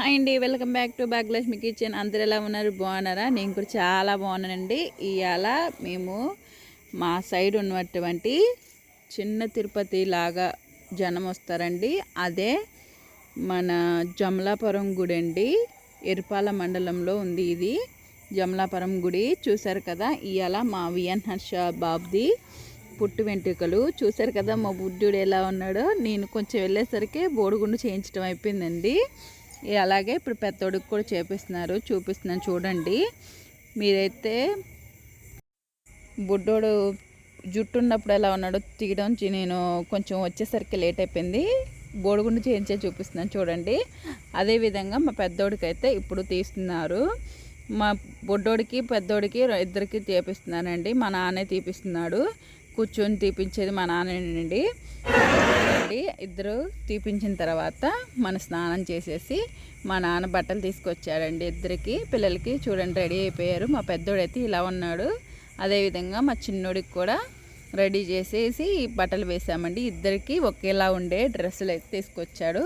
Hi అండి welcome back to Bhagyalakshmi kitchen. అందరు ఎలా ఉన్నారు? బాగున్నారా? నేను కూడా చాలా బాగున్నానండి. ఇవాళ మేము మా సైడ్ ఉన్నటువంటి చిన్న తిరుపతి లాగా జనం వస్తారండి. అదే మన జమలాపురం గుడి అండి. ఎరుపాల మండలంలో ఉంది ఇది. జమలాపురం గుడి చూశారు కదా? ఇవాళ మా విఎన్ హర్ష బాబుది పుట్టు వెంట్రుకలు చూశారు కదా? మా బుడ్డుడు ఎలా ఉన్నాడో? నేను కొంచెం వెళ్ళేసరికి బోడుగుండు చేయించడం అయిపోయిందండి. అలాగే ఇప్పుడు పెద్దోడికి కూడా చేపిస్తున్నారు. చూపిస్తున్నాను చూడండి. మీరైతే బుడ్డోడు జుట్టు ఉన్నప్పుడు ఎలా ఉన్నాడో తీయడం నేను కొంచెం వచ్చేసరికి లేట్ అయిపోయింది. బోడిగుండు చేయించే చూపిస్తున్నాను చూడండి. అదేవిధంగా మా పెద్దోడికి అయితే ఇప్పుడు తీస్తున్నారు. మా బొడ్డోడికి పెద్దోడికి ఇద్దరికి తీపిస్తున్నానండి. మా నాన్నే తీపిస్తున్నాడు. కూర్చొని తీపించేది మా నాన్నేనండి. అండి ఇద్దరు తీపించిన తర్వాత మన స్నానం చేసేసి మా నాన్న బట్టలు తీసుకొచ్చాడండి ఇద్దరికి. పిల్లలకి చూడండి రెడీ అయిపోయారు. మా పెద్దోడైతే ఇలా ఉన్నాడు. అదేవిధంగా మా చిన్నోడికి కూడా రెడీ చేసేసి బట్టలు వేసామండి. ఇద్దరికి ఒకేలా ఉండే డ్రెస్సులు అయితే తీసుకొచ్చాడు.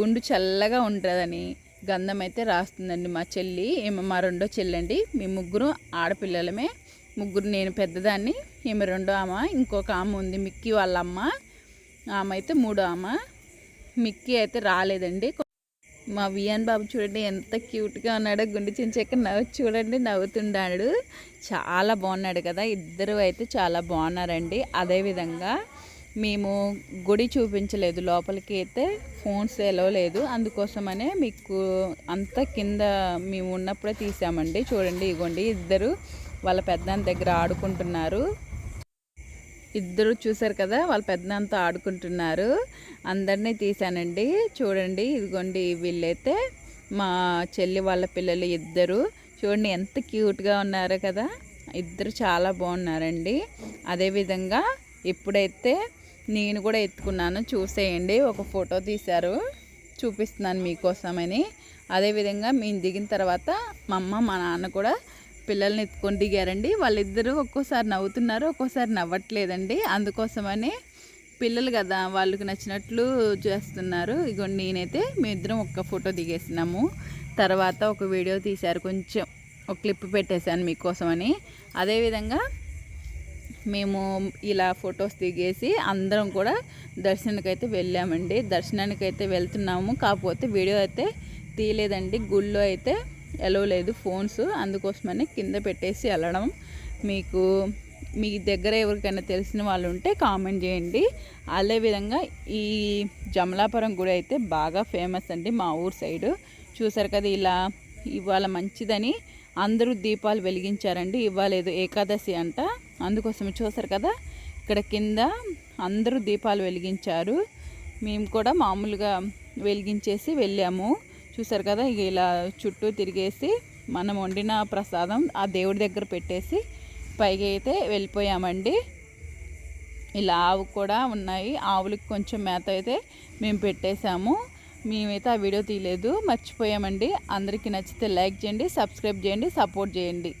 గుండు చల్లగా ఉంటుందని గంధం అయితే రాస్తుందండి మా చెల్లి. ఈమె మా రెండో చెల్లండి. మీ ముగ్గురు ఆడపిల్లలమే. ముగ్గురు నేను పెద్దదాన్ని ఈమె రెండో ఆమె ఇంకొక ఆమె ఉంది మిక్కి వాళ్ళ అమ్మ ఆమె అయితే మూడో ఆమె. మిక్కీ అయితే రాలేదండి. మా వియాన్ బాబు చూడండి ఎంత క్యూట్గా ఉన్నాడో గుండె చించక నవ్వు చూడండి నవ్వుతున్నాడు చాలా బాగున్నాడు కదా ఇద్దరు అయితే చాలా బాగున్నారండి. అదేవిధంగా మేము గుడి చూపించలేదు లోపలికి అయితే ఫోన్స్ ఎలో లేదు. అందుకోసమనే మీకు అంత కింద మేము ఉన్నప్పుడే తీసామండి. చూడండి ఇగోండి ఇద్దరు వాళ్ళ పెద్దాన్న దగ్గర ఆడుకుంటున్నారు. ఇద్దరు చూసారు కదా వాళ్ళ పెద్దనంతా ఆడుకుంటున్నారు. అందరినీ తీసానండి చూడండి ఇదిగోండి వీళ్ళైతే మా చెల్లి వాళ్ళ పిల్లలు ఇద్దరు. చూడండి ఎంత క్యూట్గా ఉన్నారు కదా. ఇద్దరు చాలా బాగున్నారండి. అదేవిధంగా ఇప్పుడైతే నేను కూడా ఎత్తుకున్నాను. చూసేయండి ఒక ఫోటో తీశారు. చూపిస్తున్నాను మీకోసమని. అదేవిధంగా మేము దిగిన తర్వాత మా అమ్మ మా నాన్న కూడా పిల్లల్ని ఎత్తుకొని దిగారండి. వాళ్ళిద్దరూ ఒక్కోసారి నవ్వుతున్నారు ఒక్కోసారి నవ్వట్లేదండి. అందుకోసమని పిల్లలు కదా వాళ్ళకి నచ్చినట్లు చేస్తున్నారు. ఇగో నేనైతే మేమిద్దరం ఒక్క ఫోటో దిగేసినాము. తర్వాత ఒక వీడియో తీశారు కొంచెం. ఒక క్లిప్ పెట్టేశాను మీకోసమని. అదేవిధంగా మేము ఇలా ఫొటోస్ దిగేసి అందరం కూడా దర్శనానికి అయితే వెళ్ళామండి. దర్శనానికి అయితే వెళ్తున్నాము. కాకపోతే వీడియో అయితే తీయలేదండి. గుళ్ళో అయితే ఎలో లేదు ఫోన్స్ అందుకోసమని కింద పెట్టేసి వెళ్ళడం. మీకు మీ దగ్గర ఎవరికైనా తెలిసిన వాళ్ళు ఉంటే కామెంట్ చేయండి. అదేవిధంగా ఈ జమలాపురం గుడి అయితే బాగా ఫేమస్ అండి మా ఊరు సైడు. చూసారు కదా ఇలా ఇవాళ మంచిదని అందరూ దీపాలు వెలిగించారండి. ఇవ్వలేదు ఏకాదశి అంట. అందుకోసం చూసారు కదా ఇక్కడ కింద అందరూ దీపాలు వెలిగించారు. మేము కూడా మామూలుగా వెలిగించేసి వెళ్ళాము. చూసారు కదా ఇక ఇలా చుట్టూ తిరిగేసి మనం వండిన ప్రసాదం ఆ దేవుడి దగ్గర పెట్టేసి పైకి అయితే వెళ్ళిపోయామండి. ఇలా ఆవు కూడా ఉన్నాయి. ఆవులకి కొంచెం మేత అయితే మేము పెట్టేశాము. మేమైతే ఆ వీడియో తీయలేదు మర్చిపోయామండి. అందరికీ నచ్చితే లైక్ చేయండి సబ్స్క్రైబ్ చేయండి సపోర్ట్ చేయండి.